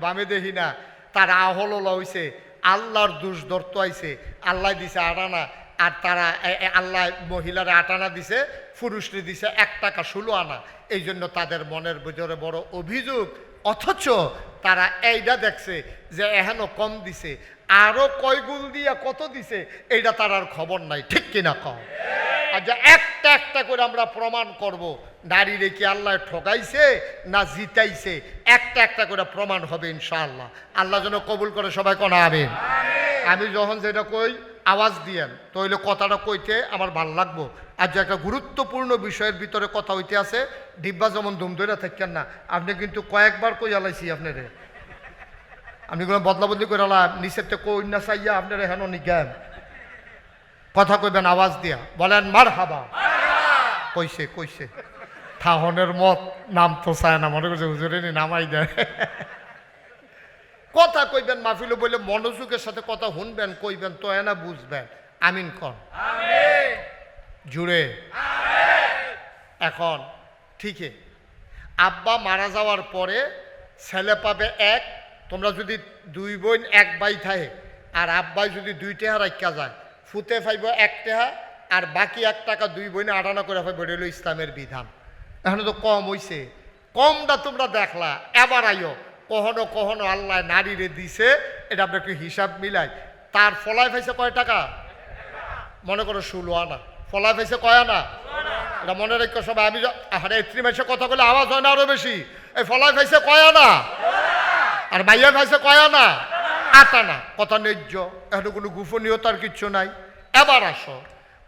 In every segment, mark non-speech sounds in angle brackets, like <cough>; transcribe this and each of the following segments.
বামে দেখি না, তারা আহল হইছে আল্লাহর দুষ ধরতে আইছে, আল্লাহ দিছে আটানা, আর তারা আল্লাহ মহিলারা আটানা দিছে, পুরুষরে দিছে এক টাকা ষোলো আনা। এই জন্য তাদের মনের ভিতরে বড় অভিযোগ, অথচ তারা এইটা দেখছে যে এহেন কম দিছে, আরও কয় গুল দিয়া কত দিছে এইটা তার আর খবর নাই, ঠিক কিনা কম আর যে একটা একটা করে আমরা প্রমাণ করব। নারীরে কি আল্লাহ ঠকাইছে না জিতাইছে একটা একটা করে প্রমাণ হবে ইনশাআল্লাহ। আল্লাহ যেন কবুল করে সবাই কোনা আবেন আমি যখন যেটা কই আওয়াজ দিয়েন তইলে কথাটা কইতে আমার ভালো লাগবো। আর যে একটা গুরুত্বপূর্ণ বিষয়ের ভিতরে কথা হইতে আছে ডিব্বা যেমন ধুম ধরে থাকেন না আপনি কিন্তু কয়েকবার কই আলাইছি আপনারে। আপনি কোনো বদলা বদলি করে আলাম নিচের থেকে কই না চাইয়া আপনারা হেন নিজ্ঞান কথা কইবেন আওয়াজ দিয়া। বলেন মার হাবা কইছে কইছে। থাহনের মত নাম তো চায় না মনে করছে হুজুরেনি নামাই দেয়। কথা কইবেন মাহফিলে বলে মনোযোগের সাথে কথা শুনবেন কইবেন তো না বুঝবেন। আমিন কন। জুড়ে। এখন ঠিকই। আব্বা মারা যাওয়ার পরে ছেলে পাবে এক তোমরা যদি দুই বোন এক বাই থাকে আর আব্বাই যদি দুই টেহা রাখা যায় ফুতে ফাইব এক টেহা আর বাকি এক টাকা দুই বোনে আটানা করে ফাইব এটা হলো ইসলামের বিধান। এখন তো কম হইছে। কমটা তোমরা দেখলা। এবার আইও, কখনো কখনো আল্লাহ নারীরে দিছে, এটা আমরা একটু হিসাব মিলাই। তার ফলায় ফাইছে কয় টাকা? মনে করো ষোলো আনা। ফলায় ফাইছে কয় আনা? এটা মনে রেখো সবাই, আমি আরে এত্রি মাসে কথা বলে আওয়াজ হয় না আরও বেশি। এই ফলায় ফাইছে কয় আনা? আর মাইয়া ফাইছে কয় আনা? আট কথা ন্যায্য। এখন কোনো গোপনীয়তার কিচ্ছু নাই। এবার আসো।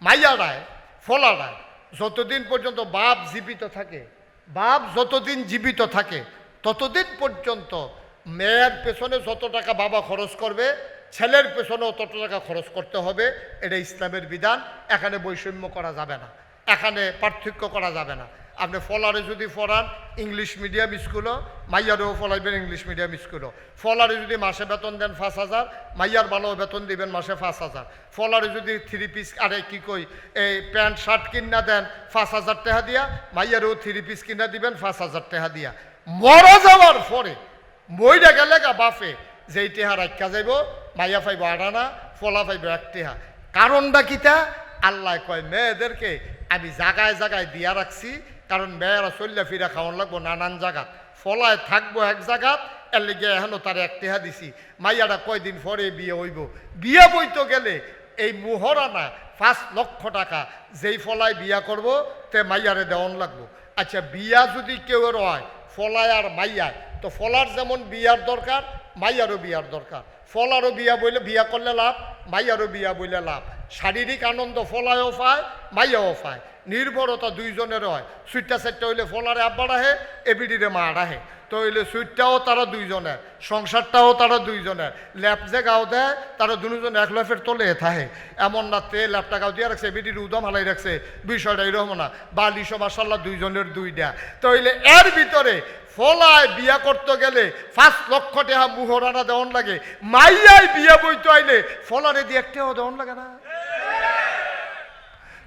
মাইয়া রায় ফলা ফলারায় যতদিন পর্যন্ত বাপ জীবিত থাকে, বাপ যতদিন জীবিত থাকে, ততদিন পর্যন্ত মেয়ের পেছনে যত টাকা বাবা খরচ করবে, ছেলের পেছনেও তত টাকা খরচ করতে হবে, এটা ইসলামের বিধান, এখানে বৈষম্য করা যাবে না, এখানে পার্থক্য করা যাবে না। আপনি ফলারে যদি পড়ান ইংলিশ মিডিয়াম স্কুলও মাইয়ারেও ফলাইবেন ইংলিশ মিডিয়াম স্কুলও ফলারে যদি মাসে বেতন দেন পাঁচ হাজার, মাইয়ার ভালো বেতন দিবেন মাসে পাঁচ হাজার। ফলারে যদি থ্রি পিস আরে কি কই, এই প্যান্ট, শার্ট কিনা দেন পাঁচ হাজার টাকা দিয়া, মাইয়ারেও থ্রি পিস কিনা দিবেন পাঁচ হাজার টাকা দিয়া। মরা যাওয়ার পরে, মইরা গেলে গা বাফে যেই টেহা রাখা যাইব, মাইয়া পাইব আড়ানা, ফলা পাইব এক টেহা। কারণটা কিতা? আল্লাহ কয়, মেয়েদেরকে আমি জাগায় জাগায় দিয়া রাখছি কারণ মেয়েরা চল্লা ফিরা খাওয়ান লাগবো নানান জায়গাত ফলায় থাকব এক জায়গাত এর লিগে এখনও তার এক টেহা দিছি। মাইয়াটা কয়দিন পরে বিয়ে হইব। বিয়ে বইতে গেলে এই মুহরানা পাঁচ লক্ষ টাকা, যেই ফলায় বিয়া করব, তে মাইয়ারে দেওয়ান লাগবো। আচ্ছা বিয়া যদি কেউ হয় ফলায় আর মাইয়ায়, তো ফলার যেমন বিয়ার দরকার, মাইয়ারও বিয়ার দরকার। ফলারও বিয়া বইলে বিয়া করলে লাভ মাইয়ারও বিয়া বইলে লাভ। শারীরিক আনন্দ ফলায়ও পায়, মাইয়াও পায়। নির্ভরতা দুইজনের হয়। সুইটটা সেটটা হইলে ফলারে আব্বার আহে এবিডিরে মা আহে। তো হইলে সুইটটাও তারা দুইজনে, সংসারটাও তারা দুইজনে। ল্যাপ যে গাও দেয়, তারা দুজন এক ল্যাপের তোলে থাহে এমন না তে ল্যাপটা গাও দিয়ে রাখছে এবিডির উদম হালাই রাখছে, বিষয়টা এরকম না। বালিশো মাসাল্লাহ দুইজনের দুইটা। তো হইলে এর ভিতরে ফলায় বিয়া করতে গেলে পাঁচ লক্ষ টাকা মুহরানা দেওয়ান লাগে। মাইয়াই বিয়া বইতে আইলে ফলারে দিয়ে একটাও দেওয়ান লাগে না।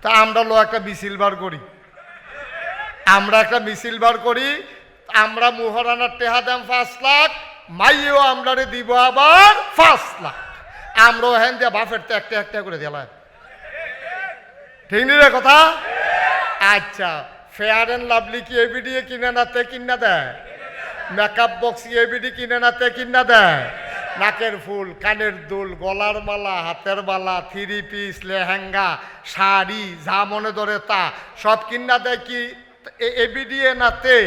তা আমরা লো একটা মিছিল বার করি। আমরা একটা মিছিল বার করি আমরা মুহরানার টেহা দাম পাঁচ লাখ, মাইয়েও আমরারে দিব আবার পাঁচ লাখ। আমরাও হ্যান দিয়ে বাফের তো একটা একটা করে দিলাম ঠিক নি রে কথা? আচ্ছা ফেয়ার অ্যান্ড লাভলি কি এবিডি কিনে না তে কিনা দেয়? মেকআপ বক্স কি এবিডি কিনে না তে কিনা দেয়? নাকের ফুল, কানের দুল, গলার মালা, হাতের মালা থ্রি পিস লেহেঙ্গা, শাড়ি, যা মনে ধরে তা, সব কিনা দেয় কি? এবিডি না তে?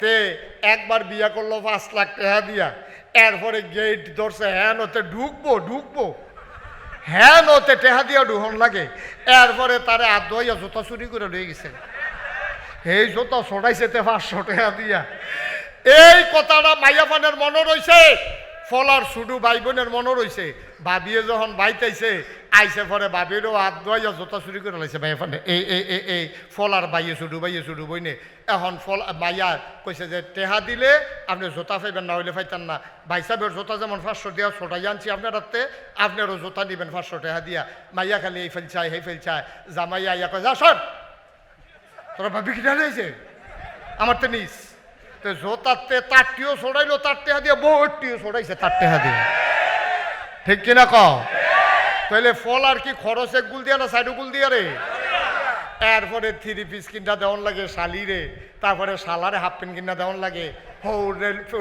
তে। একবার বিয়া করল পাঁচ লাখ টাকা দিয়া। এরপরে গেট ধরছে হ্যাঁ ওতে ঢুকবো ঢুকবো। হ্যাঁ ওতে টেহা দিয়া ঢুহন লাগে। এরপরে তারে আদয়া জুতা চুরি করে লয়ে গেছে। এই জুতা ছড়াইছে তে পাঁচশো টাকা দিয়া। এই কথাটা মাইয়া ফানের মনে রইছে? ফলার শুধু ভাই বোনের মনে রইছে। ভাবিয়ে যখন বাইতাইছে, আইসে পরে ভাবিরও হাত ধোয়াইয়া জোতা চুরি করে লাইছে মাইয়া ফানে। এই এই এই এই, ফলার বাইয়ে শুধু বাইয়ে শুধু বইনে। এখন ফল মাইয়া কইছে যে, টেহা দিলে আপনি জোতা ফাইবেন না হইলে ফাইতেন না। ভাই সাহেবের জোতা যেমন পাঁচশো দিয়া, ছোটাই আনছি আপনার হাতে আপনারও জোতা দিবেন পাঁচশো টেহা দিয়া। মাইয়া খালি এই ফেল চায় এই ফেল চায়। জামাইয়া ইয়া কয়, যা, সর! তোরা ভাবি কিনা রয়েছে আমার তো নিস। তো জোতারতে তার টিও ছড়াইলো, তার টেহা দিয়ে বউর টিও ছড়াইছে তার টেহা দিয়ে। ঠিক কিনা ক তাহলে ফল আর কি খরচ, এক গুল দিয়া না সাইডু গুল দিয়া রে? এরপরে থ্রি পিস কিনা দেওয়ান লাগে শালিরে তারপরে শালারে হাফ প্যান্ট কিনা দেওয়ান লাগে।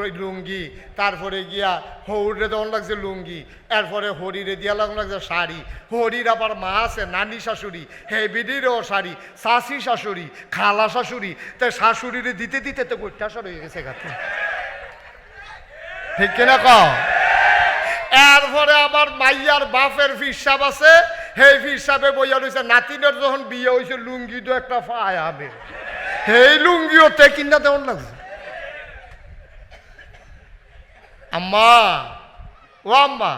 ওই লুঙ্গি। তারপরে গিয়া হৌরে দেওয়ান লাগছে লুঙ্গি। এরপরে হরিরে দিয়া লাগান লাগছে শাড়ি। হরির আবার মা আছে, নানি শাশুড়ি। হেবিডিরও শাড়ি শাশি শাশুড়ি, খালা শাশুড়ি। তাই শাশুড়িরে দিতে দিতে তো গোটাশর হয়ে গেছে গাতে ঠিক কিনা ক এরপরে আমার মাইয়ার বাপের ফিসাব আছে, সেই ফিসাবে বইয়া রয়েছে নাতিনের যখন বিয়ে হয়েছে লুঙ্গি তো একটা পায় আমি সেই লুঙ্গিও তে কিনা তেমন লাগছে? আম্মা, ও আম্মা,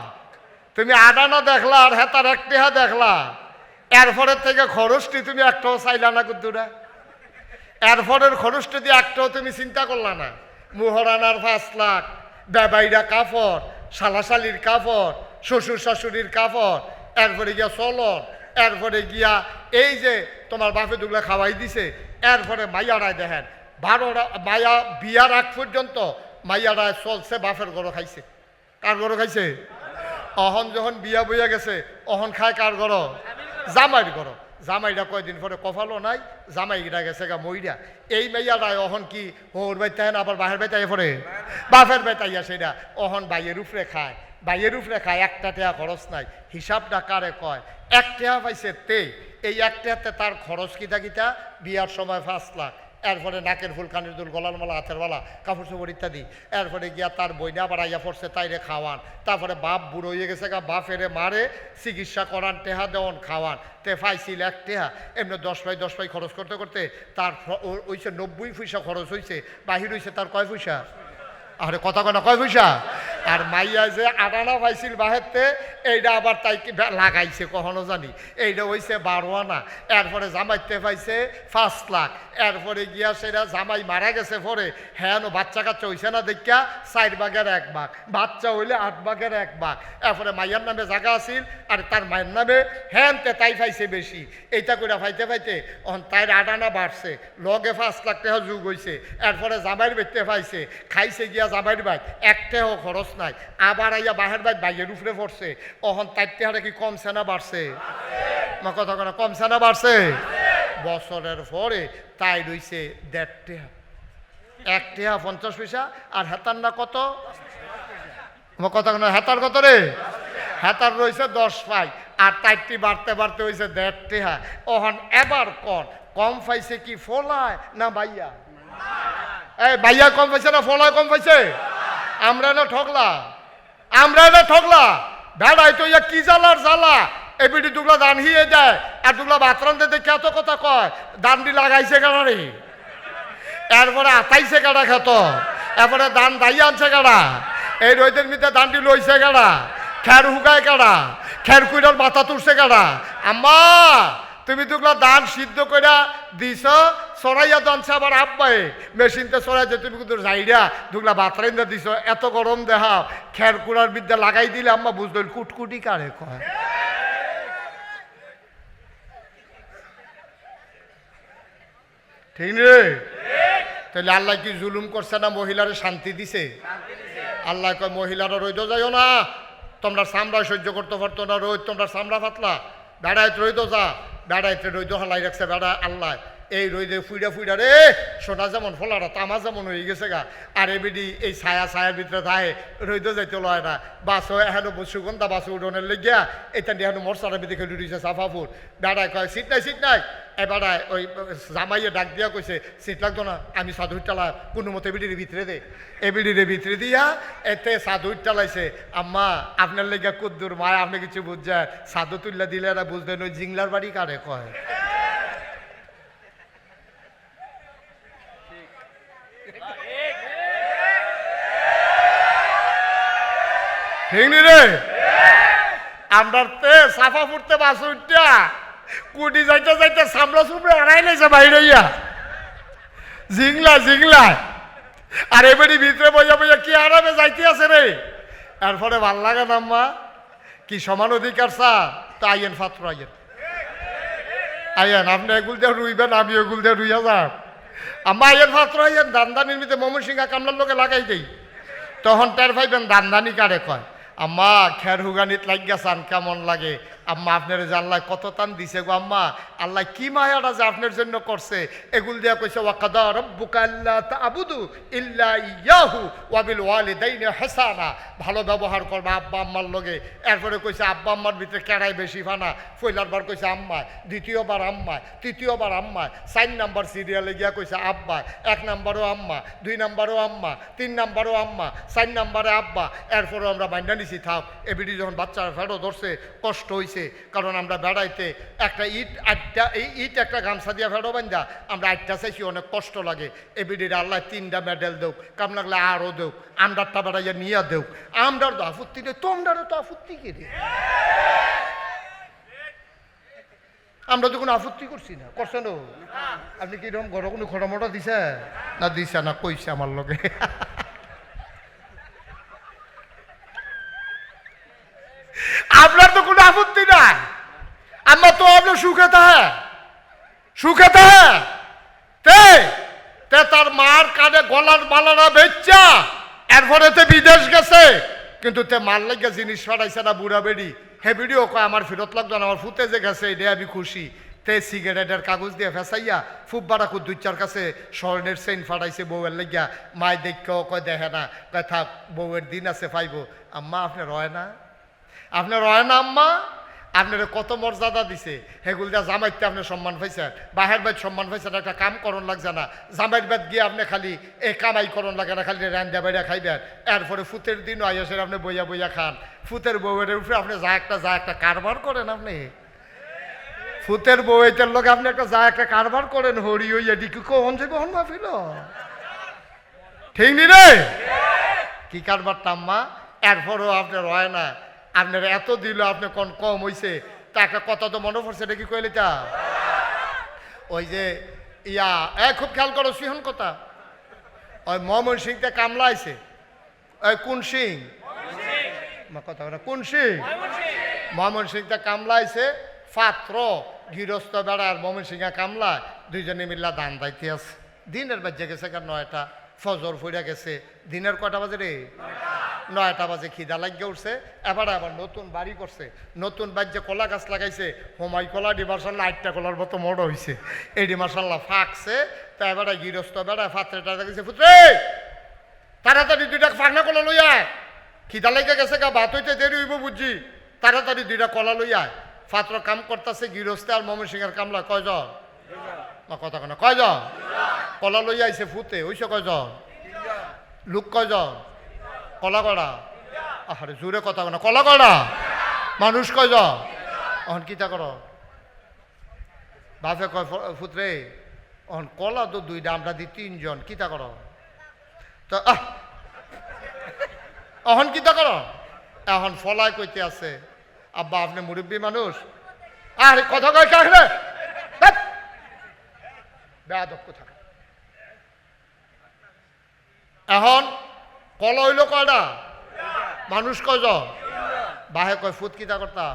তুমি আডানা দেখলা আর হেতার একটিহা দেখলা? এরপরের থেকে খরচটি তুমি একটাও চাইলা না কুদ্দুরা। এরপরের খরচটি দিয়ে একটাও তুমি চিন্তা করলা না। মুহরানার পাঁচ লাখ, বেবাইরা কাপড় শালাশালির কাপড় শ্বশুর শাশুড়ির কাপড় এরপরে গিয়া চলন, এরপরে গিয়া এই যে তোমার বাপে দুগুলা খাওয়াই দিছে, এরপরে মাইয়ারায় দেখেন, বারোটা মায়া বিয়ার আগ পর্যন্ত মাইয়ারায় চলছে, বাপের গরো খাইছে। কার গরো খাইছে? অহন যখন বিয়া বইয়া গেছে, অহন খায় কার গর? জামাইর গর। জামাইরা কয়দিন পরে কফালো নাই জামাইরা গেছে গা মইরা। এই মেয়ারায় অহন কি হোর বাইতে হেন আবার বাহের বাইতে পরে বাপের বেতাইয়া সেটা অহন বাইয়ের উপরে খায়। বাইয়ের উপরে খায়, একটা টেয়া খরচ নাই। হিসাবটা কারে কয়? এক টেয়া পাইছে তে, এই এক টেয়াতে তার খরচ কিতা কিতা? বিয়ার সময় পাঁচ লাখ। এরপরে নাকের ফুল, কানের দুল, গলার মালা, হাতের মালা, কাপড় চোপড় ইত্যাদি। এরপরে গিয়া তার বইনা বাড়াইয়া পড়ছে তাইরে খাওয়ান। তারপরে বাপ বুড়ো হয়ে গেছে গা, বাপেরে মারে, চিকিৎসা করান, টেহা দেওয়ান, খাওয়ান। তে ফাইছিল এক টেহা, এমনি দশ পাই দশ পাই খরচ করতে করতে তার ওইসে নব্বই পয়সা খরচ হয়েছে বাহির হয়েছে তার কয় পয়সা? আরে কথা কনা কয় পয়সা? আর মাইয়া যে আটানা পাইছিল বাহেরতে এইটা আবার তাই লাগাইছে, কখনো জানি। এইটা হইছে বারো আনা এরপরে জামাইতে পাইছে পাঁচ লাখ। এরপরে গিয়া সেটা জামাই মারা গেছে পরে হ্যাঁ বাচ্চা কাচ্চা হইছে না দেখা চার ভাগের এক ভাগ বাচ্চা হইলে আট ভাগের এক ভাগ এরপরে মাইয়ার নামে জায়গা আছিল, আর তার মায়ের নামে হ্যাঁ তে তাই পাইছে বেশি। এইটা করে পাইতে পাইতে অন তাই আটানা বাড়ছে। লগে পাঁচ লাখ টাকা যুগ হইছে। এরপরে জামাইয়ের বেচতে পাইছে। খাইছে গিয়া জামাইয়ের বাইক একটাও খরচ নাই। আবার আইয়া বাহের বাইক বাইয়ের উপরে পড়ছে। অহন তার টাকা কি কমছে না বাড়ছে? মা কথা কথা কমছে না বাড়ছে? বছরের পরে তাই রইছে দেড় টাকা এক টাকা পঞ্চাশ পয়সা, আর হেতার না কত? কথা কোনো হেতার কত রে? হেতার রয়েছে দশ পাই, আর তাইটি বাড়তে বাড়তে হয়েছে দেড় টেহা। ওহন এবার কন, কম পাইছে কি ফলায় না বাইয়া? বাইয়া কম পাইছে না ফলায় কম পাইছে? আমরা না ঠকলা আমরা না ঠকলা ভেড়াই তো ইয়া কি জ্বালার জ্বালা? এবিডি দুগলা দান হিয়ে যায়, আর দুগলা বাতরান দেখে এত কথা কয় দানটি লাগাইছে কেনারে এরপরে আতাইছে কাটা খেত? এরপরে দান দাইয়া আনছে কাটা এই রইদের মিতে দানটি লইছে কাটা খের হুকায় কাটা খের কুইরার মাথা তুলছে কাটা আম্মা! তুমি দুগুলা দান সিদ্ধ কইরা দিছ, সরাইয়া দানছে আবার আব্বাই। মেশিনতে সরাইছে তুমি কিন্তু যাইরা দুগুলা বাতরাইন্দা দিছ, এত গরম দেহা খের কুড়ার বিদ্যা লাগাই দিলে আম্মা বুঝলেন কুটকুটি কারে কয়। ঠিক রে? তাহলে আল্লাহ কি জুলুম করছে না মহিলারে শান্তি দিছে? আল্লাহ কয়, মহিলারা রইদ যাইও না, তোমরা সামরা সহ্য করতে পারতো না রোদ, তোমরা সামরা পাতলা বেড়াইতে রইদ যা। বেড়াইতে রইদ হালাই রাখছে বেড়া আল্লাহ। এই রইদে ফুইডা ফুইডা রে। সোনা যেমন ফলারা, তামা যেমন হয়ে গেছে গা। আর এবিডি এই ছায়া, ছায়ার ভিতরে থাকে রইদ যাইতে লয় না। বাসও এখন সুগন্ধা বাস উঠোনের লেগিয়া এটা দিয়ে এখন মরসারের ভিতরে উঠেছে সাফাপুর বেড়ায় কয়, সিট নাই সিট নাই। এবারে ওই জামাইয়ে ডাক দিয়া কইছে, সিট লাগতো না, আমি সাধুর টালা কোনো মতে বিডির ভিতরে দে। এ বিডির ভিতরে দিয়া এতে সাধুর টালাইছে আম্মা, আপনার লেগে কুদ্দুর মায়, আপনি কিছু বুঝছেন? সাধু তুল্লা দিলে এরা বুঝতেন ওই জিংলার বাড়ি কারে কয়? ঠিক রে। আমরা তে সাফা ফুটতে বাস উঠটা কুটি যাইতে যাইতে সামলা সুমড়ে আড়াই লাইছে বাইরে ইয়া। জিংলা জিংলা। আর এবারে ভিতরে বইয়া বইয়া কি আরামে যাইতে আছে রে। এরপরে ভালো লাগে না আম্মা। কি সমান অধিকার চা তা আইয়েন, ফাত্র আইয়েন। আইয়েন, আপনি এগুল দিয়ে রুইবেন, আমি এগুল দিয়ে রুইয়া যান আম্মা এর ভাত্র এর দান্দানির মধ্যে মমন সিংহা কামলার লোকে লাগাই দেই। তখন টের ভাইবেন দান্দানি কারে কয়। আম্মা, খের হুগানিত লাগিয়া চান, কেমন লাগে? আম্মা, আপনার জানলায় কত টান দিছে গো আম্মা? আল্লাহ কি মায়াটা যে আপনার জন্য করছে? এগুল দিয়া কইছে, ওয়াকাদা রব্বুকা আল্লা তাবুদু ইল্লা ইয়াহু ওয়াবিল ওয়ালিদাইনি হাসানা। ভালো ব্যবহার করবা আব্বা আম্মার লগে। এরপরে কইছে, আব্বা আম্মার ভিতরে কেড়াই বেশি ফানা। পয়লার বার কইছে আম্মায় দ্বিতীয়বার আম্মায় তৃতীয়বার আম্মায় চার নাম্বার সিরিয়ালে গিয়া কইছে, আব্বা, এক নাম্বারও আম্মা, দুই নাম্বারও আম্মা, তিন নাম্বারও আম্মা, চার নাম্বারে আব্বা। এরপরও আমরা বাইন্ডা নিছি, থাক এবিডি যখন বাচ্চারা ফেরো ধরছে, কষ্ট হইছে, কারণ আমরা বেড়াইতে একটা ইট আটটা এই ইট একটা গামছা দিয়া ফেরো বান্ধা আমরা আটটা চাইছি, অনেক কষ্ট লাগে। এবিডির আল্লাহ তিনটা মেডেল দেও কাম লাগলে আরও দেও আমরারটা বেড়াইয়া নিয়ে দেও আমরার তো আপত্তি নেই, তোমরারও তো আপত্তি রে? আমরা তো কোনো আপত্তি করছি না করছেন? আপনি কি ঘর কোনো খোটামোটা দিছে? না দিছে না, কইছে আমার লগে। আপনার তো কোনো আপত্তি আমার তো আপনার সুখে তাহে সুখে তাহে তে তার মার কানে গলার মালারা বেচ্চা এরপরে তে বিদেশ গেছে কিন্তু তে মার লাগে জিনিস ফাটাইছে না বুড়া বেড়ি হে ভিডিও কয় আমার ফেরত লাগতো আমার ফুতে যে গেছে এটা আমি খুশি তে সিগারেটের কাগজ দিয়ে ফেসাইয়া ফুব বাড়া খুব দুইচার কাছে স্বর্ণের চেইন ফাটাইছে বউয়ের লাগিয়া মায় দেখেও কয় দেখে না কয় থাক বউয়ের দিন আছে পাইব আম্মা আপনি রয় না আপনার রয় না আম্মা আপনার কত মর্যাদা দিছে? হেগুল দিয়া জামাইতে আপনি সম্মান পাইছেন। বাহের বাইত সম্মান পাইছেন, একটা কাম করণ লাগছে না। জামাইর বাদ গিয়ে আপনি খালি এ কামাই করণ লাগে না, খালি রান্দা বাইরা খাইবেন। এরপরে ফুতের দিনও আইসেন আপনি বইয়া বইয়া খান। ফুতের বউয়ের উপরে আপনি যা একটা যা একটা কারবার করেন আপনি। ফুতের বউয়ের লোক আপনি একটা, যা একটা কারবার করেন, হরি ওই এদিকে কখন যাবে হন মাফিল? ঠিক নি রে? কি কারবার টাম্মা এরপরও আপনার হয় না। আপনার এত দিল, আপনি কোন কম হইছে? তা একটা কথা তো মনে পড়ছে, এটা কি কইলে তা? ওই যে, ইয়া, এ, খুব খেয়াল করো, সিহন কথা। ওই মমন সিংতে কামলা আইছে। ওই কোন সিং? কথা বলে, কোন সিং? মমন সিংতে কামলা আইছে, পাত্র, গৃহস্থ বেড়ার মমন সিংহা কামলা দুইজনে মিল্লা দান দাইতে আছে। দিনের বাজে গেছে কার নয়টা। ফজর ফুইরা গেছে। দিনের কয়টা বাজে রে? নয়টা বাজে, খিদা লাগিয়ে উঠছে। এবার আবার নতুন বাড়ি করছে। নতুন বাজ্যে কলা গাছ লাগাইছে। হোমাই কলা ডি মার্শাল্লাহ আটটা কলার মতো মোড় হয়েছে এডি মার্শাল্লাহ ফাঁকছে। তা এবারে গৃহস্থ বেড়া ফাত্রেটা দেখেছে পুত্রে তাড়াতাড়ি দুইটা ফাঁকনা কলা লই আয়। খিদা লেগে গেছে গা, ভাত হইতে দেরি হইব বুঝছি তাড়াতাড়ি দুইটা কলা লই আয়। ফাত্র কাম করতেছে গৃহস্থ আর মমন সিংহের কামলা, কয়জন? না, কথা কেন কয়জন? কলা লই আইছে ফুতে হইছে কয়জন? লোক কয়জন? কলা কড়া আহারে, জোরে কথা কেন কলা কড়া মানুষ কয়জন? অহন কিতা কর? বাপে কয় ফুতরে অহন কলা তো দুইটা, আমরা দি তিনজন, কিতা কর? তো অহন কিতা কর? এখন ফলায় কইতে আছে, আব্বা আপনি মুরব্বী মানুষ? আরে কথা কয় কাকরে বেয়াদব কোথা এখন কল হইল কয়টা মানুষ কয়জন? বাহে কয় ফুট কিতা করতা?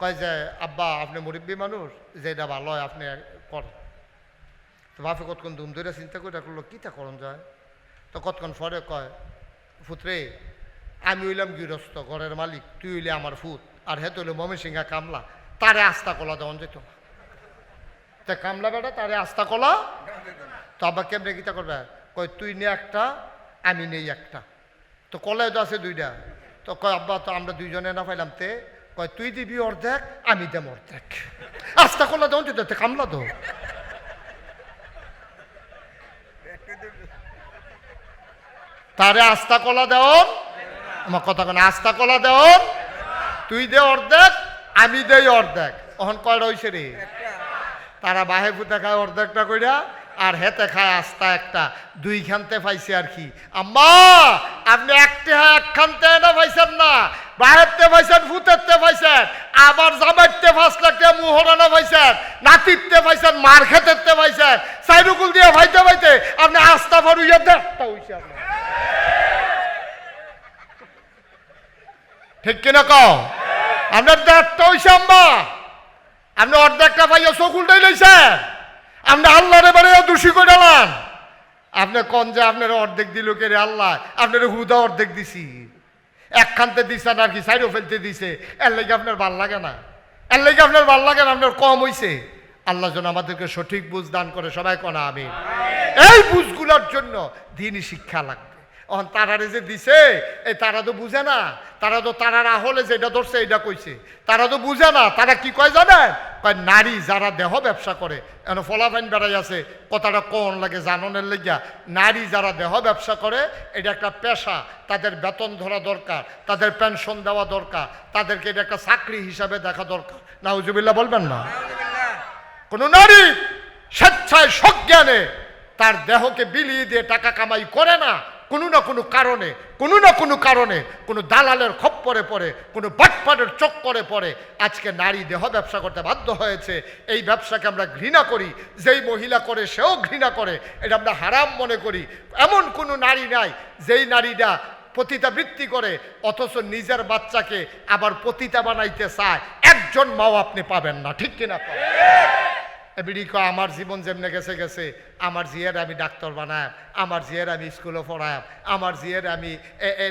কয় যে, আব্বা, আপনি মুরব্বী মানুষ যে এটা ভালো হয় আপনি কর। তো বাপে কতক্ষণ দুম ধরে চিন্তা করে করল কিতা করণ যায়? তো কতক্ষণ পরে কয় ফুতরে আমি হইলাম গৃহস্থ, ঘরের মালিক, তুই হইলে আমার ফুত, আর হেতে হইলে সিংহা কামলা, তারে আস্তা কলা দেওয়ান যেত না। তা কামলা বেটা তারে আস্তা কলা। তো আব্বা কেমনে কিতা করবে? কয়, তুই নে একটা, আমি নেই একটা। তো কলায় তো আছে দুইটা। তো কয়, আব্বা, তো আমরা দুইজনে না পাইলাম তে। কয়, তুই দিবি অর্ধেক, আমি দেম অর্ধেক। আস্তা কলা দেওয়ান যেত তে কামলা তো তারে আস্তা কলা দেওন আমার কথা কেন আস্তা কলা দেওন তুই দে অর্ধেক, আমি দেই অর্ধেক। অহন কয়টা হইছে রে? তারা বাহে ফুতে খায়, অর্ধেকটা কইরা, আর হেতে খায় আস্তা একটা। দুই খানতে পাইছে আর কি। আম্মা, আপনি একটি হ্যাঁ এক খানতে না পাইছেন না? বাহেরতে পাইছেন, ফুতেরতে পাইছেন। আবার জামাইতে পাঁচ লাখ টাকা মুহরানা পাইছেন? নাতিরতে পাইছেন, মার খেতেরতে পাইছেন। সাইরুকুল দিয়ে ভাইতে ভাইতে আপনি আস্তা ভরুইয়া দেখটা হইছে আপনার। ঠিক কিনা কও? আপনার দেখটা হইছে আম্মা। আপনি অর্ধেকটা পাইয়া চোখ উল্টাই লইছেন আপনি আল্লাহরে বাড়ি দোষী করে ডালান আপনি কন যে আপনার অর্ধেক দিল কে রে আল্লাহ? আপনার হুদা অর্ধেক দিছি। একখানতে দিছে না কি, সাইডও ফেলতে দিছে। এর লেগে আপনার ভালো লাগে না। এর লেগে আপনার ভালো লাগে না, আপনার কম হইছে। আল্লাহ যেন আমাদেরকে সঠিক বুঝ দান করে, সবাই কনা আমি এই বুঝগুলোর জন্য দিনই শিক্ষা লাগবে। অন তারারে যে দিছে এই তারা তো বুঝে না। তারা তো তারার আহলে যেটা ধরছে এটা কইছে। তারা তো বুঝে না তারা কি কয় জানেন? কয় নারী যারা দেহ ব্যবসা করে এন ফলাফাইন বেড়াই আছে কথাটা কোন লাগে জাননের লেগিয়া। নারী যারা দেহ ব্যবসা করে এটা একটা পেশা তাদের বেতন ধরা দরকার তাদের পেনশন দেওয়া দরকার তাদেরকে এটা একটা চাকরি হিসাবে দেখা দরকার। নাউজুবিল্লাহ বলবেন না? কোন নারী স্বেচ্ছায় সজ্ঞানে তার দেহকে বিলিয়ে দিয়ে টাকা কামাই করে না কোনো না কোনো কারণে, কোনো না কোনো কারণে কোনো দালালের খপ্পরে পড়ে, কোনো বাটপাটের চক্করে পড়ে আজকে নারী দেহ ব্যবসা করতে বাধ্য হয়েছে। এই ব্যবসাকে আমরা ঘৃণা করি, যেই মহিলা করে সেও ঘৃণা করে, এটা আমরা হারাম মনে করি। এমন কোনো নারী নাই, যেই নারীরা পতিতাবৃত্তি করে, অথচ নিজের বাচ্চাকে আবার পতিতা বানাইতে চায়। একজন মাও আপনি পাবেন না, ঠিক কিনা? বিড়ি কয় আমার জীবন যেমনে গেছে গেছে। আমার জিয়ের আমি ডাক্তার বানায় আমার জিয়ের আমি স্কুলে পড়ায় আমার জিয়ের আমি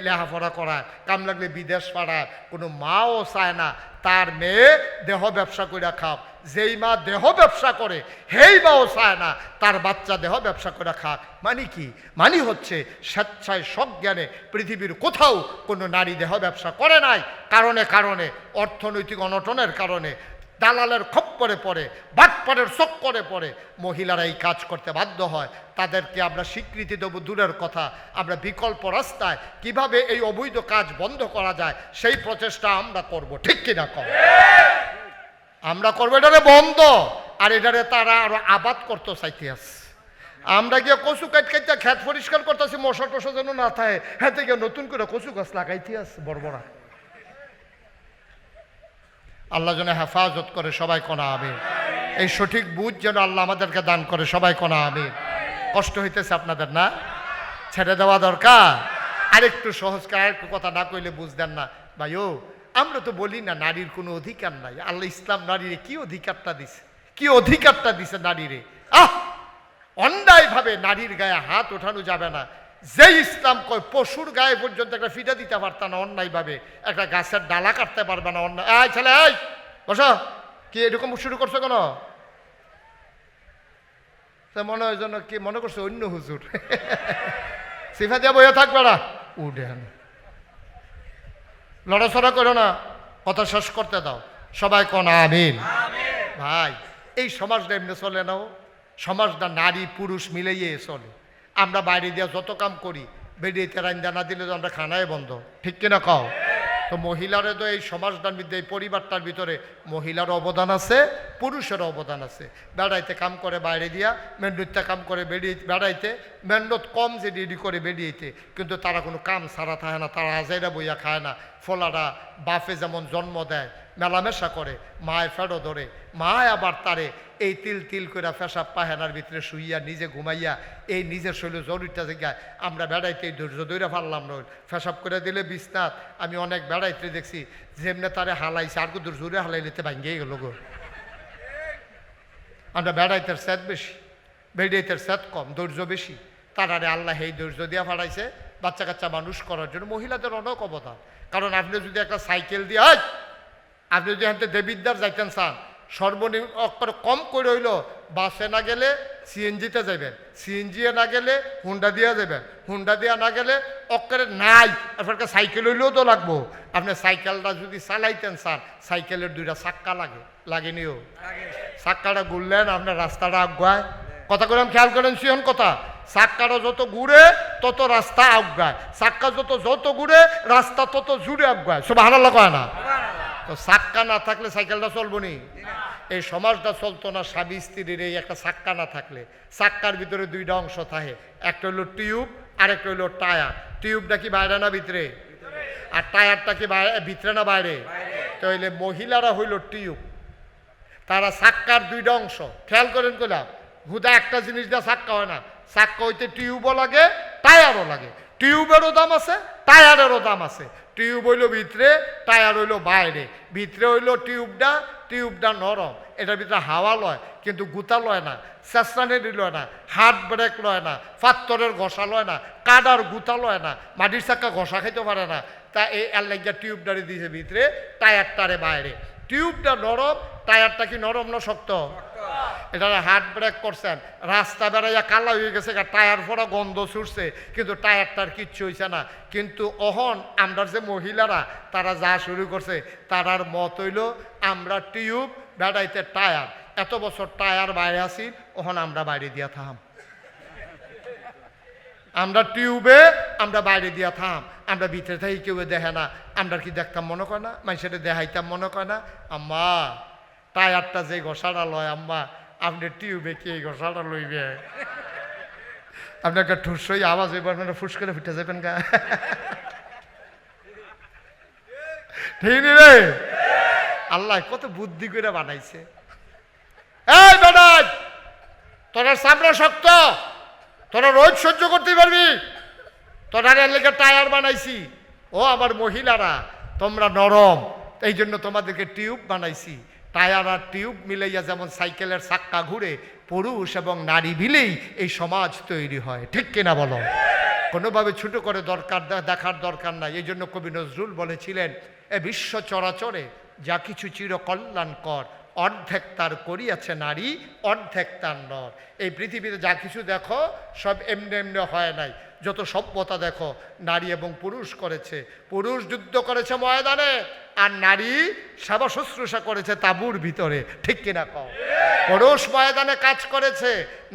লেখাপড়া করায় কাম লাগলে বিদেশ পাড়ায় কোনো মাও চায় না, তার মেয়ে দেহ ব্যবসা করে খাক যেই মা দেহ ব্যবসা করে হেই মাও চায় না, তার বাচ্চা দেহ ব্যবসা করে খাক। মানে কি? মানে হচ্ছে স্বেচ্ছায় সজ্ঞানে পৃথিবীর কোথাও কোনো নারী দেহ ব্যবসা করে নাই, কারণে কারণে, অর্থনৈতিক অনটনের কারণে দালালের খপ্পরে পড়ে বাটপাড়ের চক্করে পড়ে মহিলারা এই কাজ করতে বাধ্য হয়। তাদেরকে আমরা স্বীকৃতি দেবো দূরের কথা। আমরা বিকল্প রাস্তায় কীভাবে এই অবৈধ কাজ বন্ধ করা যায়, সেই প্রচেষ্টা আমরা করব। ঠিক কিনা কর আমরা করব এটারে বন্ধ, আর এটারে তারা আরও আবাদ করতে আছে আমরা গিয়ে কচু কাট কাটতে খেত পরিষ্কার করতেছি মশা টসা যেন না থাকে। হ্যাঁ গিয়ে নতুন করে কচু গাছ লাগাইতে আছে বড় বড়। আল্লাহ যেন হেফাজত করে সবাই কোনা আমিন। এই সঠিক বুঝ যেন আল্লাহ আমাদেরকে দান করে সবাই কোনা আমিন। কষ্ট হইতেছে আপনাদের না? ছেড়ে দেওয়া দরকার। আরেকটু সহজ করে আরেকটু কথা না কইলে বুঝদেন না। ভাই ও আমরা তো বলি না নারীর কোনো অধিকার নাই। আল্লাহ ইসলাম নারীরে কি অধিকারটা দিছে? কি অধিকারটা দিছে নারীরে? আহ! অন্যায়ভাবে নারীর গায়ে হাত ওঠানো যাবে না। যে ইসলাম কয় পশুর গায়ে পর্যন্ত একটা ফিটা দিতে পারত না অন্যায়ভাবে একটা গাছের ডালা কাটতে পারবে না অন্যায়। এই ছেলে এই বসো। কি এরকম শুরু করছ কেন? মনে হয় যেন কি মনে করছ অন্য হুজুর। <laughs> সিফা দিয়া বইয়া থাকবে না উঠেন। লড়াচড়া করো না কথা শেষ করতে দাও। সবাই কন আমিন? ভাই এই সমাজটা এমনি চলে নাও। সমাজটা নারী পুরুষ মিলেই চলে। আমরা বাইরে দিয়ে যত কাম করি বেরিয়েতে রান্দা না দিলে তো আমরা খানায় বন্ধ। ঠিক কিনা কও? তো মহিলারে তো এই সমাজটার মধ্যে, এই পরিবারটার ভিতরে মহিলার অবদান আছে, পুরুষের অবদান আছে। বেড়াইতে কাম করে বাইরে দিয়া, মেন্ডুতে কাম করে বেরিয়ে, বেড়াইতে, মেন্ডত কম যে রেডি করে বেরিয়েতে, কিন্তু তারা কোনো কাম সারা থাকে না, তারা হাজাইরা বইয়া খায় না। ফলারা বাফে যেমন জন্ম দেয়, মেলামেশা করে, মায় ফেরো ধরে, মায় আবার তারে এই তিল তিল করে ফেসাব পাহেনার ভিতরে শুইয়া নিজে ঘুমাইয়া এই নিজের শরীরে জরুরিটা জায়গায় আমরা বেড়াইতে ধৈর্য দৈরা পারলাম না ফেসাব করে দিলে বিছনাথ আমি অনেক বেড়াইতে দেখছি, যেমনে তারে হালাইছে, আর কুদুর জোরে হালাইলেতে ভাঙ্গিয়ে গেল গো। আমরা বেড়াইতে স্যাদ বেশি, বেড়াইতের স্যাদ কম, ধৈর্য বেশি। তারারে আল্লাহ এই ধৈর্য দিয়া ফাড়াইছে বাচ্চা কাচ্চা মানুষ করার জন্য মহিলাদের অনেক অবদান। কারণ আপনি যদি একটা সাইকেল দিয়ে হয় আপনি যদি হাতে দেবিদ্যার যাইতেন চান সর্বনিম্ন অক্ষর কম করে হইল বাসে না গেলে সিএনজিতে যাবেন সিএনজি না গেলে হুন্ডা দিয়া যাবেন হুন্ডা দিয়া না গেলে অক্ষরে নাই আপনার সাইকেল হইলেও তো লাগবো। আপনি সাইকেলটা যদি চালাইতেন চান সাইকেলের দুইটা চাক্কা লাগে লাগেনিও চাক্কাটা ঘুরলেন আপনার রাস্তাটা আগুয়ায়। কথা করলাম খেয়াল করেন সিহন কথা? চাক্কাটা যত ঘুরে, তত রাস্তা আগায়। সাক্কা যত যত ঘুরে, রাস্তা তত জুড়ে আগায়। সব হারাল্লা কয় না? তো সাক্কা না থাকলে সাইকেলটা চলবো নি? এই সমাজটা চলতো না, স্বামী স্ত্রীর এই একটা সাক্কা না থাকলে। চাক্কার ভিতরে দুইটা অংশ থাকে। একটা হলো টিউব আর একটা হলো টায়ার। টিউবটা কি বাইরে না ভিতরে? আর টায়ারটা কি ভিতরে না বাইরে? তাহলে মহিলারা হইল টিউব। তারা সাক্কার দুইটা অংশ। খেয়াল করেন কইলাম, হুদা একটা জিনিস দিয়ে সাক্কা হয় না। চাক্কা হইতে টিউবও লাগে, টায়ারও লাগে। টিউবেরও দাম আছে, টায়ারেরও দাম আছে। টিউব হইল ভিতরে, টায়ার হইল বাইরে। ভিতরে হইল টিউবটা টিউবটা নরম। এটার ভিতরে হাওয়া লয়, কিন্তু গুতা লয় না চেষ্টানেরি লয় না হার্ট ব্রেক লয় না পাত্তরের ঘষা লয় না, কাদার গুতা লয় না, মাটির চাক্কা ঘষা খাইতে পারে না। তা এই এলাকা টিউবটারে দিয়েছে ভিতরে, টায়ারটারে বাইরে। টিউবটা নরম, টায়ারটা কি নরম না শক্ত? এটা হার্ট ব্রেক করছেন। রাস্তা বেড়াইয়া কালা হয়ে গেছে টায়ার ফোড়া গন্ধ ছুটছে, কিন্তু টায়ারটার কিচ্ছু হয়েছে না। কিন্তু অহন, আমরা যে মহিলারা, তারা যা শুরু করছে, তারার মত হইল, আমরা টিউব বেড়াইতে টায়ার। এত বছর টায়ার বাইরে আসি ওহন আমরা বাইরে দিয়া থাম। আমরা টিউবে, আমরা বাইরে দিয়া থাম। আমরা ভিতরে থাকি কেউ দেখে না, আমরা কি দেখতাম মনে করে না? মানুষের দেখাইতাম মনে করে না? আম্মা, টায়ারটা যে ঘষাটা লয় আম্মা, আপনি টিউবে কি এই ঘষাটা লইবে? আপনি একটা ঠুস আওয়াজ এবার মানে ফুস করে ফুটে যাবেন গা। ঠিক রে? আল্লাহ কত বুদ্ধি করে বানাইছে। তোর সামনে শক্ত, তোরা রোজ সহ্য করতে পারবি। তোরা লেগে টায়ার বানাইছি। ও আমার মহিলারা, তোমরা নরম। এই জন্য তোমাদেরকে টিউব বানাইছি। টায়ার আর টিউব মিলাইয়া যেমন সাইকেলের চাক্কা ঘুরে পুরুষ এবং নারী মিলেই এই সমাজ তৈরি হয়। ঠিক কিনা বলো? কোনোভাবে ছোট করে দরকার দেখার দরকার নাই। এই জন্য কবি নজরুল বলেছিলেন, এ বিশ্ব চরাচরে যা কিছু চির কল্যাণকর, অর্ধেক তার করিয়াছে নারী, অর্ধেক তার নর। এই পৃথিবীতে যা কিছু দেখো, সব এমনি এমনি হয় নাই। যত সভ্যতা দেখো নারী এবং পুরুষ করেছে। পুরুষ যুদ্ধ করেছে ময়দানে। আর নারী সেবা শুশ্রূষা করেছে তাঁবুর ভিতরে, ঠিক কিনা কও? পুরুষ ময়দানে কাজ করেছে,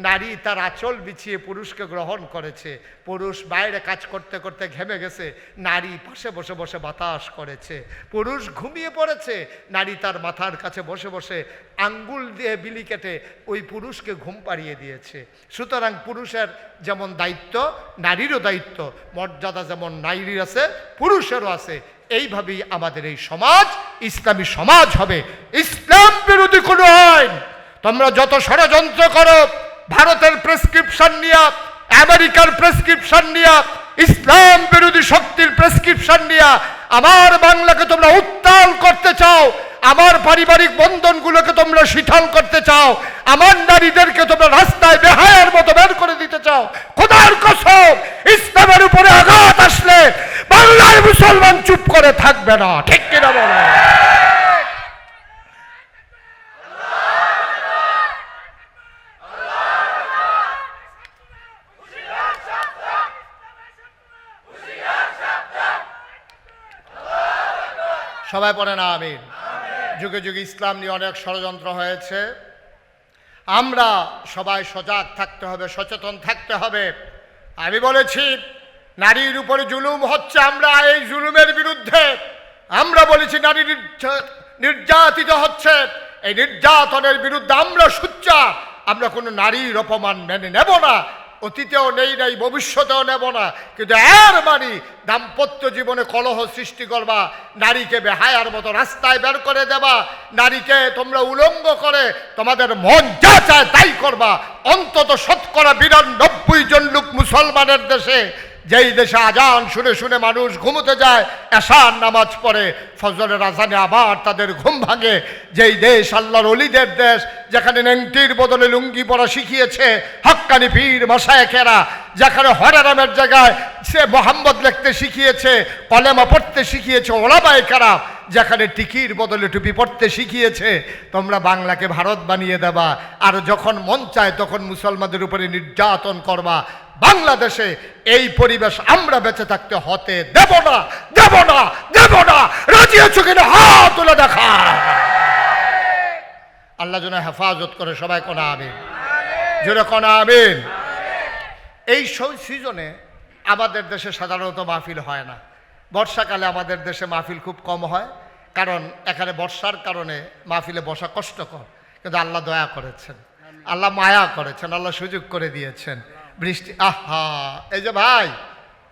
নারী তার আঁচল বিছিয়ে পুরুষকে গ্রহণ করেছে। পুরুষ বাইরে কাজ করতে করতে ঘেমে গেছে, নারী পাশে বসে বসে বাতাস করেছে। পুরুষ ঘুমিয়ে পড়েছে, নারী তার মাথার কাছে বসে বসে আঙ্গুল দিয়ে বিলি কেটে ওই পুরুষকে ঘুম পাড়িয়ে দিয়েছে। সুতরাং পুরুষের যেমন দায়িত্ব, নারীরও দায়িত্ব, মর্যাদা যেমন নারীর আছে, পুরুষেরও আছে। এইভাবেই আমাদের এই সমাজ, ইসলামী সমাজ হবে। ইসলাম বিরোধী কোনো আইন। তোমরা যত ষড়যন্ত্র করো, ভারতের প্রেসক্রিপশন নিয়া, আমেরিকার প্রেসক্রিপশন নিয়া, ইসলাম বিরোধী শক্তির প্রেসক্রিপশন নিয়া, আমার বাংলাকে তোমরা উত্তাল করতে চাও আমার পারিবারিক বন্ধনগুলোকে তোমরা শিথল করতে চাও, আমার নারীদেরকে তোমরা রাস্তায় বেহায়ার মতো বের করে দিতে চাও। খোদার কসম, ইসলামের উপরে আঘাত আসলে বাংলায় মুসলমান চুপ করে থাকবে না, ঠিক কিনা বলো? সবাই পড়ে না, আমিন। যুগে যুগে ইসলাম নিয়ে অনেক ষড়যন্ত্র হয়েছে। আমরা সবাই সজাগ থাকতে হবে, সচেতন থাকতে হবে। আমি বলেছি, নারীর উপরে জুলুম হচ্ছে আমরা, এই জুলুমের বিরুদ্ধে। আমরা বলেছি, নারী নির্যাতিত হচ্ছে। এই নির্যাতনের বিরুদ্ধে আমরা সুচ্চা আমরা কোনো নারীর অপমান মেনে নেব না। অতীতেও নেই নাই, ভবিষ্যতেও নেব না। কিন্তু আর মানে দাম্পত্য জীবনে কলহ সৃষ্টি করবা, নারীকে বেহায়ার মতো রাস্তায় বের করে দেবা, নারীকে তোমরা উলঙ্গ করে তোমাদের মন যা চায় তাই করবা। অন্তত শতকরা বিরানব্বই জন লোক মুসলমানের দেশে যেই দেশে আজান শুনে শুনে মানুষ ঘুমোতে যায়, এশার নামাজ পড়ে, ফজরের আজানে আবার তাদের ঘুম ভাঙে। যেই দেশ আল্লাহর অলিদের দেশ, যেখানে নেংটির বদলে লুঙ্গি পরা শিখিয়েছে হক্কানি পীর মশায়েখেরা, যেখানে হরারামের জায়গায় সে মোহাম্মদ লিখতে শিখিয়েছে, কলেমা পড়তে শিখিয়েছে ওলাবাইকারা যেখানে টিকির বদলে টুপি পড়তে শিখিয়েছে। তোমরা বাংলাকে ভারত বানিয়ে দেবা, আর যখন মন চায় তখন মুসলমানদের উপরে নির্যাতন করবা। বাংলাদেশে এই পরিবেশ আমরা বেঁচে থাকতে হতে দেব না দেব না দেব না। রাজি আছো কিনা? হাত তুলে দেখা। আল্লাহ যেন হেফাজত করে সবাই কোনা, আমিন। জোরে কোনা, আমিন। এই সিজনে আমাদের দেশে সাধারণত মাহফিল হয় না। বর্ষাকালে আমাদের দেশে মাহফিল খুব কম হয়, কারণ এখানে বর্ষার কারণে মাহফিলে বসা কষ্টকর। কিন্তু আল্লাহ দয়া করেছেন। আল্লাহ মায়া করেছেন, আল্লাহ সুযোগ করে দিয়েছেন। বৃষ্টি, আহা, এই যে ভাই,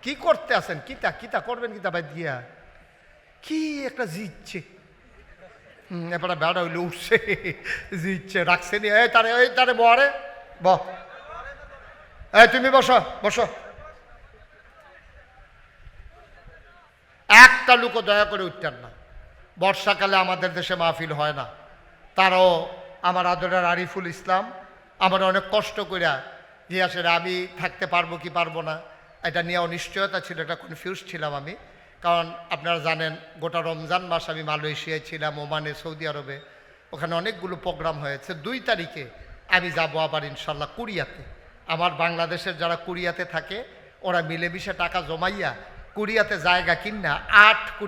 কি করতে আছেন? কিতা কিতা করবেন কিতা ভাই দিয়া? কি একটা জিতছে? এবারে বেড়া হইলে উঠছে জিচ্ছে রাখছে নি। এই তারে এই তারে বরে ব এই তুমি বসো বসো। একটা লুকও দয়া করে উঠতেন না। বর্ষাকালে আমাদের দেশে মাহফিল হয় না। তারও আমার আদরের আরিফুল ইসলাম, আমার অনেক কষ্ট কইরা যে আসলে আমি থাকতে পারব কি পারব না, এটা নিয়ে অনিশ্চয়তা ছিল এটা কনফিউজ ছিলাম আমি। কারণ আপনারা জানেন, গোটা রমজান মাস আমি মালয়েশিয়ায় ছিলাম, ওমানে, সৌদি আরবে। ওখানে অনেকগুলো প্রোগ্রাম হয়েছে। দুই তারিখে আমি যাব আবার ইনশাল্লাহ কুরিয়াতে। আমার বাংলাদেশের যারা কুরিয়াতে থাকে, ওরা মিলেমিশে টাকা জমাইয়া কুরিয়াতে জায়গা কিনা, আট